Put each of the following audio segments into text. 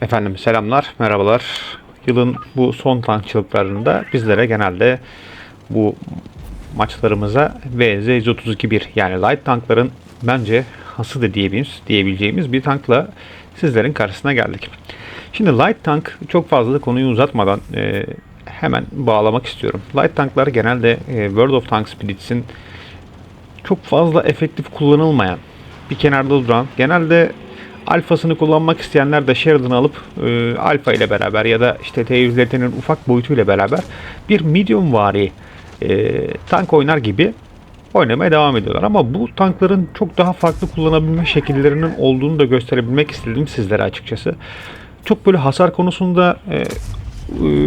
Efendim selamlar, merhabalar. Yılın bu son tankçılıklarında bizlere genelde bu maçlarımıza VZ-132-1 yani light tankların bence hası da diyebileceğimiz, diyebileceğimiz bir tankla sizlerin karşısına geldik. Şimdi light tank çok fazla konuyu uzatmadan e, hemen bağlamak istiyorum. Light tanklar genelde e, World of Tanks Blitz'in çok fazla efektif kullanılmayan bir kenarda duran genelde alfasını kullanmak isteyenler de Sheridan'ı alıp e, alfa ile beraber ya da işte T100'lerinin ufak boyutuyla beraber bir medium vari e, tank oynar gibi oynamaya devam ediyorlar. Ama bu tankların çok daha farklı kullanabilme şekillerinin olduğunu da gösterebilmek istedim sizlere açıkçası. Çok böyle hasar konusunda e,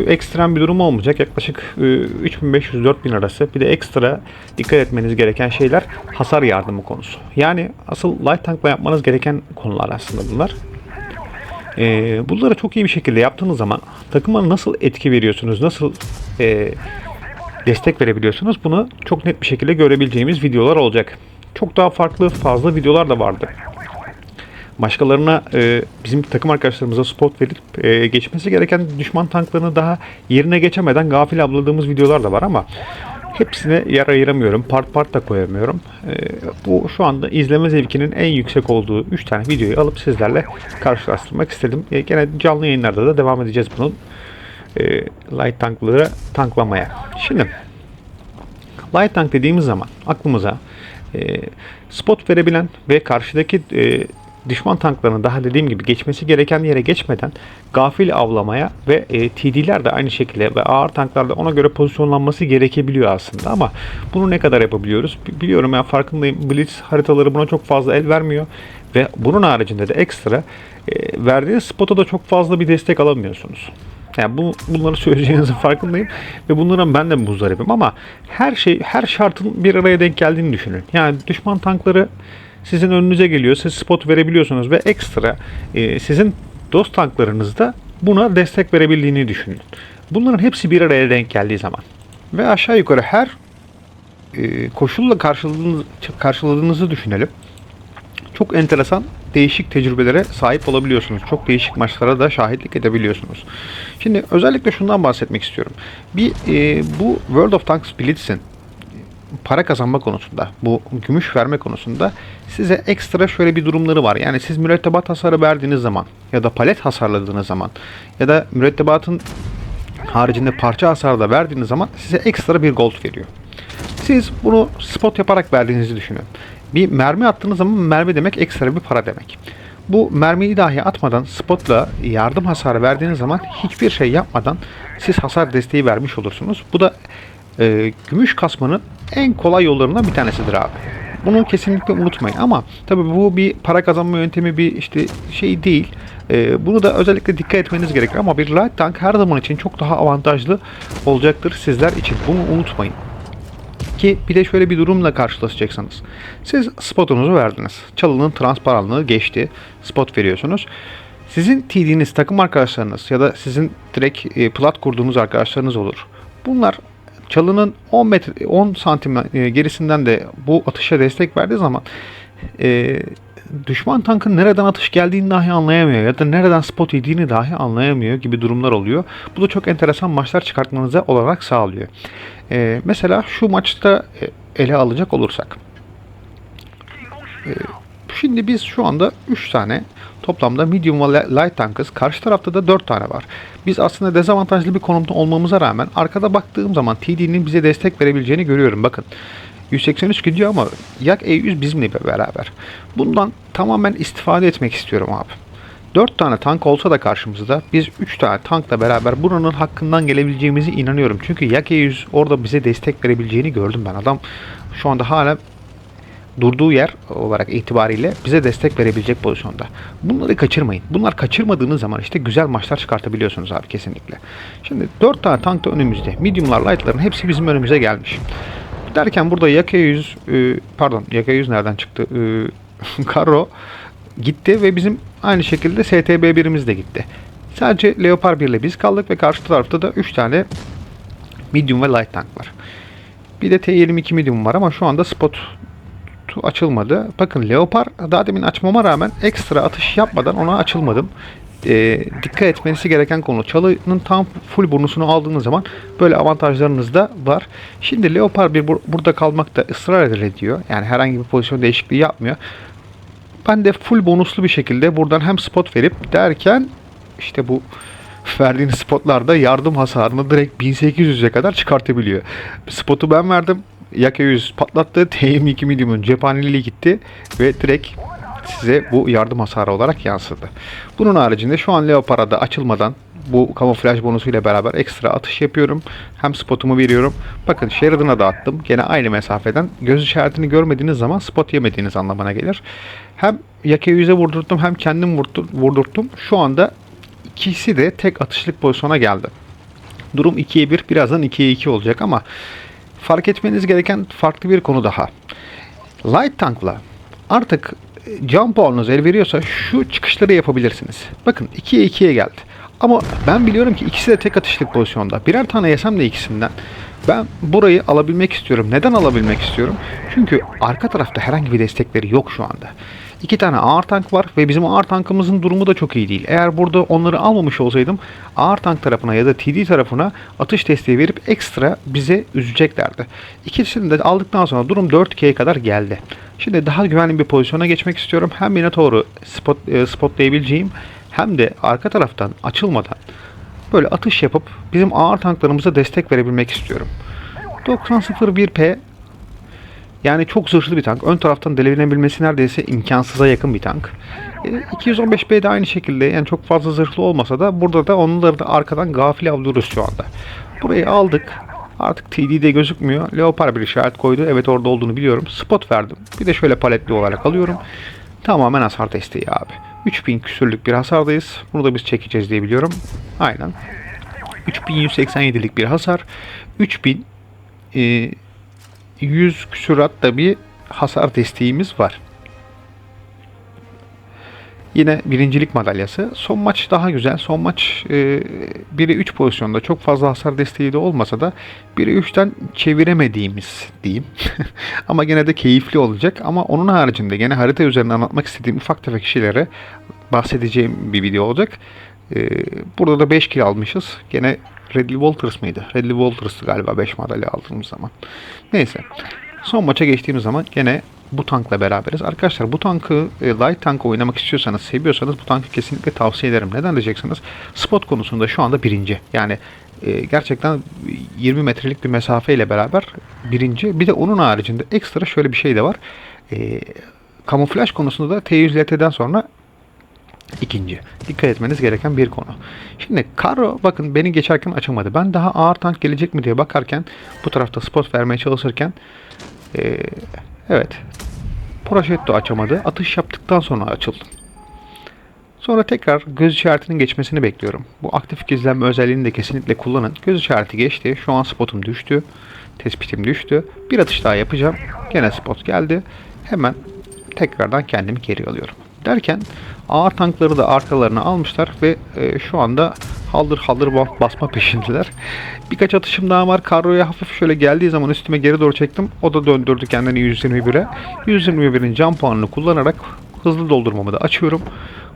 ekstrem bir durum olmayacak. Yaklaşık e, 3500-4000 arası. Bir de ekstra dikkat etmeniz gereken şeyler hasar yardımı konusu. Yani asıl light tankla yapmanız gereken konular aslında bunlar. E, bunları çok iyi bir şekilde yaptığınız zaman takıma nasıl etki veriyorsunuz, nasıl e, destek verebiliyorsunuz bunu çok net bir şekilde görebileceğimiz videolar olacak. Çok daha farklı fazla videolar da vardı başkalarına e, bizim takım arkadaşlarımıza spot verip e, geçmesi gereken düşman tanklarını daha yerine geçemeden gafil abladığımız videolar da var ama hepsine yer ayıramıyorum. Part part da koyamıyorum. E, bu şu anda izleme zevkinin en yüksek olduğu 3 tane videoyu alıp sizlerle karşılaştırmak istedim. E, gene canlı yayınlarda da devam edeceğiz bunun. E, light tankları tanklamaya. Şimdi light tank dediğimiz zaman aklımıza e, spot verebilen ve karşıdaki e, düşman tanklarının daha dediğim gibi geçmesi gereken yere geçmeden gafil avlamaya ve e, TD'ler de aynı şekilde ve ağır tanklarda ona göre pozisyonlanması gerekebiliyor aslında ama bunu ne kadar yapabiliyoruz? Biliyorum ya farkındayım. Blitz haritaları buna çok fazla el vermiyor ve bunun haricinde de ekstra e, verdiğiniz spota da çok fazla bir destek alamıyorsunuz. Yani bu, bunları söyleyeceğinizin farkındayım ve bunların ben de muzdaribim ama her şey her şartın bir araya denk geldiğini düşünün. Yani düşman tankları sizin önünüze geliyor. Siz spot verebiliyorsunuz ve ekstra e, sizin dost tanklarınızda buna destek verebildiğini düşünün. Bunların hepsi bir araya denk geldiği zaman ve aşağı yukarı her e, koşulla karşıladığınız, karşıladığınızı düşünelim. Çok enteresan değişik tecrübelere sahip olabiliyorsunuz. Çok değişik maçlara da şahitlik edebiliyorsunuz. Şimdi özellikle şundan bahsetmek istiyorum. Bir e, bu World of Tanks Blitz'in para kazanma konusunda, bu gümüş verme konusunda size ekstra şöyle bir durumları var. Yani siz mürettebat hasarı verdiğiniz zaman ya da palet hasarladığınız zaman ya da mürettebatın haricinde parça hasarı da verdiğiniz zaman size ekstra bir gold veriyor. Siz bunu spot yaparak verdiğinizi düşünün. Bir mermi attığınız zaman mermi demek ekstra bir para demek. Bu mermiyi dahi atmadan spotla yardım hasarı verdiğiniz zaman hiçbir şey yapmadan siz hasar desteği vermiş olursunuz. Bu da e, gümüş kasmanın en kolay yollarından bir tanesidir abi. Bunu kesinlikle unutmayın ama tabii bu bir para kazanma yöntemi bir işte şey değil. E, bunu da özellikle dikkat etmeniz gerekir ama bir light tank her zaman için çok daha avantajlı olacaktır sizler için. Bunu unutmayın. Ki bir de şöyle bir durumla karşılaşacaksınız. Siz spotunuzu verdiniz. Çalının transparanlığı geçti. Spot veriyorsunuz. Sizin TD'niz, takım arkadaşlarınız ya da sizin direkt e, plat kurduğunuz arkadaşlarınız olur. Bunlar çalının 10 metre 10 santim e, gerisinden de bu atışa destek verdiği zaman e, düşman tankın nereden atış geldiğini dahi anlayamıyor ya da nereden spot yediğini dahi anlayamıyor gibi durumlar oluyor. Bu da çok enteresan maçlar çıkartmanıza olarak sağlıyor. E, mesela şu maçta e, ele alacak olursak. E, şimdi biz şu anda 3 tane toplamda medium ve light tankız. Karşı tarafta da 4 tane var. Biz aslında dezavantajlı bir konumda olmamıza rağmen arkada baktığım zaman TD'nin bize destek verebileceğini görüyorum. Bakın 183 gidiyor ama yak E100 bizimle beraber. Bundan tamamen istifade etmek istiyorum abi. 4 tane tank olsa da karşımızda biz 3 tane tankla beraber buranın hakkından gelebileceğimizi inanıyorum. Çünkü yak E100 orada bize destek verebileceğini gördüm ben. Adam şu anda hala durduğu yer olarak itibariyle bize destek verebilecek pozisyonda. Bunları kaçırmayın. Bunlar kaçırmadığınız zaman işte güzel maçlar çıkartabiliyorsunuz abi kesinlikle. Şimdi 4 tane tank da önümüzde. Medium'lar, light'ların hepsi bizim önümüze gelmiş. Derken burada Yaka 100 e, pardon Yaka 100 nereden çıktı? E, Karo gitti ve bizim aynı şekilde STB birimiz de gitti. Sadece Leopard 1 ile biz kaldık ve karşı tarafta da 3 tane medium ve light tank var. Bir de T22 medium var ama şu anda spot açılmadı. Bakın Leopard daha demin açmama rağmen ekstra atış yapmadan ona açılmadım. e, dikkat etmesi gereken konu. Çalının tam full bonusunu aldığınız zaman böyle avantajlarınız da var. Şimdi Leopard bir bur- burada kalmakta ısrar ediyor. Yani herhangi bir pozisyon değişikliği yapmıyor. Ben de full bonuslu bir şekilde buradan hem spot verip derken işte bu verdiğiniz spotlarda yardım hasarını direkt 1800'e kadar çıkartabiliyor. Spotu ben verdim. Yaka 100 patlattı. TM2 medium'un cephaneliği gitti ve direkt size bu yardım hasarı olarak yansıdı. Bunun haricinde şu an Leopard'a açılmadan bu kamuflaj bonusuyla beraber ekstra atış yapıyorum. Hem spotumu veriyorum. Bakın Sheridan'a da attım. Gene aynı mesafeden. Göz işaretini görmediğiniz zaman spot yemediğiniz anlamına gelir. Hem Yaka 100'e vurdurttum hem kendim vurdur- vurdurttum. Şu anda ikisi de tek atışlık pozisyona geldi. Durum 2'ye 1 birazdan 2'ye 2 olacak ama fark etmeniz gereken farklı bir konu daha. Light Tank'la artık can puanınız el veriyorsa şu çıkışları yapabilirsiniz. Bakın 2'ye 2'ye geldi. Ama ben biliyorum ki ikisi de tek atışlık pozisyonda. Birer tane yesem de ikisinden. Ben burayı alabilmek istiyorum. Neden alabilmek istiyorum? Çünkü arka tarafta herhangi bir destekleri yok şu anda. İki tane ağır tank var ve bizim ağır tankımızın durumu da çok iyi değil. Eğer burada onları almamış olsaydım ağır tank tarafına ya da TD tarafına atış desteği verip ekstra bize üzeceklerdi. İkisini de aldıktan sonra durum 4-2'ye kadar geldi. Şimdi daha güvenli bir pozisyona geçmek istiyorum. Hem Minotaur'u spot, e, spotlayabileceğim hem de arka taraftan açılmadan böyle atış yapıp bizim ağır tanklarımıza destek verebilmek istiyorum. 9001P yani çok zırhlı bir tank. Ön taraftan delenebilmesi neredeyse imkansıza yakın bir tank. E, 215B de aynı şekilde yani çok fazla zırhlı olmasa da burada da onları da arkadan gafil avlıyoruz şu anda. Burayı aldık. Artık TD'de gözükmüyor. Leopard bir işaret koydu. Evet orada olduğunu biliyorum. Spot verdim. Bir de şöyle paletli olarak alıyorum. Tamamen hasar desteği abi. 3000 küsürlük bir hasardayız. Bunu da biz çekeceğiz diye biliyorum. Aynen. 3187'lik bir hasar. 3000 e, 100 küsurat da bir hasar desteğimiz var. Yine birincilik madalyası. Son maç daha güzel. Son maç e, 1'e 3 pozisyonda çok fazla hasar desteği de olmasa da 1'e 3'ten çeviremediğimiz diyeyim. Ama gene de keyifli olacak. Ama onun haricinde gene harita üzerinde anlatmak istediğim ufak tefek şeylere bahsedeceğim bir video olacak. E, burada da 5 kill almışız. Gene Redley Walters mıydı? Redley Walters'tı galiba 5 madalya aldığımız zaman. Neyse. Son maça geçtiğimiz zaman gene bu tankla beraberiz. Arkadaşlar bu tankı e, light tank oynamak istiyorsanız, seviyorsanız bu tankı kesinlikle tavsiye ederim. Neden diyeceksiniz? Spot konusunda şu anda birinci. Yani e, gerçekten 20 metrelik bir mesafeyle beraber birinci. Bir de onun haricinde ekstra şöyle bir şey de var. E, kamuflaj konusunda da T100 LT'den sonra ikinci. Dikkat etmeniz gereken bir konu. Şimdi Karo bakın beni geçerken açamadı. Ben daha ağır tank gelecek mi diye bakarken bu tarafta spot vermeye çalışırken ee, evet Projetto açamadı. Atış yaptıktan sonra açıldı. Sonra tekrar göz işaretinin geçmesini bekliyorum. Bu aktif gizlenme özelliğini de kesinlikle kullanın. Göz işareti geçti. Şu an spotum düştü. Tespitim düştü. Bir atış daha yapacağım. Gene spot geldi. Hemen tekrardan kendimi geri alıyorum. Derken ağır tankları da arkalarına almışlar ve e, şu anda haldır haldır ba- basma peşindeler. Birkaç atışım daha var. Karro'ya hafif şöyle geldiği zaman üstüme geri doğru çektim. O da döndürdü kendini 121'e. 121'in can puanını kullanarak hızlı doldurmamı da açıyorum.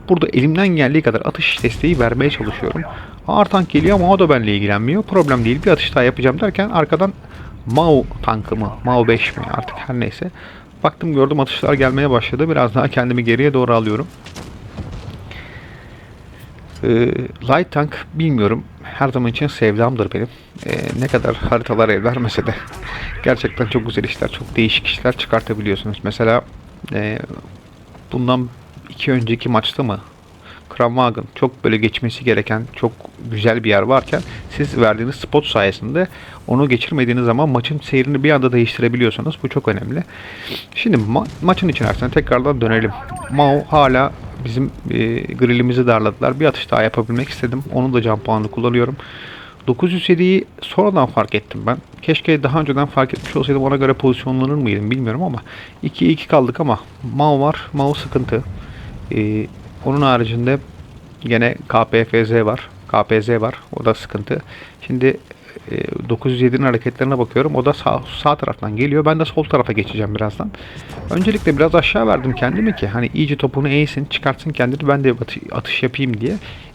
Burada elimden geldiği kadar atış desteği vermeye çalışıyorum. Ağır tank geliyor ama o da benimle ilgilenmiyor. Problem değil. Bir atış daha yapacağım derken arkadan Mao tankı mı? Mao 5 mi? Artık her neyse. Baktım gördüm atışlar gelmeye başladı. Biraz daha kendimi geriye doğru alıyorum. Ee, Light Tank bilmiyorum. Her zaman için sevdamdır benim. Ee, ne kadar haritalar el vermese de gerçekten çok güzel işler, çok değişik işler çıkartabiliyorsunuz. Mesela e, bundan iki önceki maçta mı Kramwagen çok böyle geçmesi gereken çok güzel bir yer varken siz verdiğiniz spot sayesinde onu geçirmediğiniz zaman maçın seyrini bir anda değiştirebiliyorsunuz. Bu çok önemli. Şimdi ma- maçın içerisine tekrardan dönelim. Mao hala bizim e, grillimizi darladılar. Bir atış daha yapabilmek istedim. Onun da can puanını kullanıyorum. 907'yi sonradan fark ettim ben. Keşke daha önceden fark etmiş olsaydım ona göre pozisyonlanır mıydım bilmiyorum ama 2'ye 2 kaldık ama Mao var. Mao sıkıntı. Ee, onun haricinde gene KPFZ var. KPZ var. O da sıkıntı. Şimdi e, 907'nin hareketlerine bakıyorum. O da sağ, sağ taraftan geliyor. Ben de sol tarafa geçeceğim birazdan. Öncelikle biraz aşağı verdim kendimi ki hani iyice topunu eğsin, çıkartsın kendini. Ben de atış, yapayım diye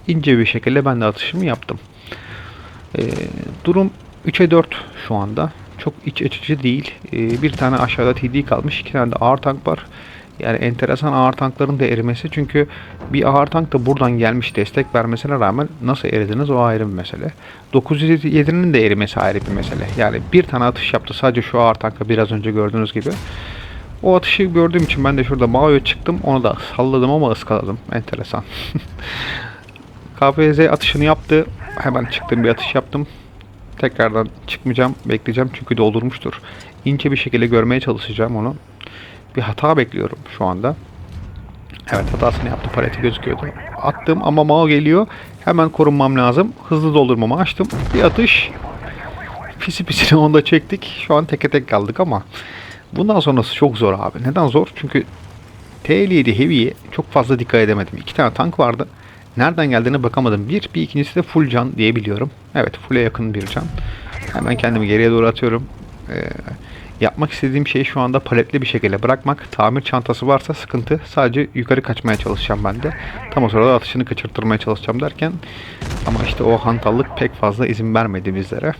ince bir şekilde ben de atışımı yaptım. E, durum 3'e 4 şu anda. Çok iç açıcı değil. E, bir tane aşağıda TD kalmış. iki tane de ağır tank var. Yani enteresan ağır tankların da erimesi. Çünkü bir ağır tank da buradan gelmiş destek vermesine rağmen nasıl eridiniz o ayrı bir mesele. 907'nin de erimesi ayrı bir mesele. Yani bir tane atış yaptı sadece şu ağır tanka biraz önce gördüğünüz gibi. O atışı gördüğüm için ben de şurada Mao'ya çıktım. Onu da salladım ama ıskaladım. Enteresan. KPZ atışını yaptı. Hemen çıktım bir atış yaptım. Tekrardan çıkmayacağım. Bekleyeceğim çünkü doldurmuştur. İnce bir şekilde görmeye çalışacağım onu. Bir hata bekliyorum şu anda. Evet hatasını yaptım. Paleti gözüküyordu. Attım ama Mao geliyor. Hemen korunmam lazım. Hızlı doldurmamı açtım. Bir atış. Pisi pisini onda çektik. Şu an teke tek kaldık ama bundan sonrası çok zor abi. Neden zor? Çünkü T57 Heavy'ye çok fazla dikkat edemedim. İki tane tank vardı. Nereden geldiğine bakamadım. Bir, bir ikincisi de full can diyebiliyorum. Evet full'e yakın bir can. Hemen kendimi geriye doğru atıyorum. Ee, yapmak istediğim şey şu anda paletli bir şekilde bırakmak. Tamir çantası varsa sıkıntı. Sadece yukarı kaçmaya çalışacağım ben de. Tam o sırada atışını kaçırtırmaya çalışacağım derken. Ama işte o hantallık pek fazla izin vermedi bizlere.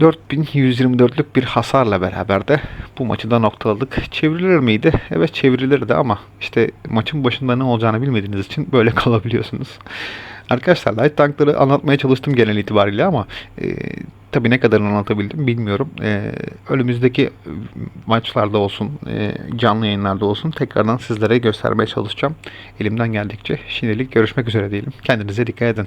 4124'lük bir hasarla beraber de bu maçı da noktaladık. Çevrilir miydi? Evet çevrilirdi ama işte maçın başında ne olacağını bilmediğiniz için böyle kalabiliyorsunuz. Arkadaşlar light tankları anlatmaya çalıştım genel itibariyle ama e, tabi ne kadar anlatabildim bilmiyorum. E, önümüzdeki maçlarda olsun, e, canlı yayınlarda olsun tekrardan sizlere göstermeye çalışacağım. Elimden geldikçe. Şimdilik görüşmek üzere diyelim. Kendinize dikkat edin.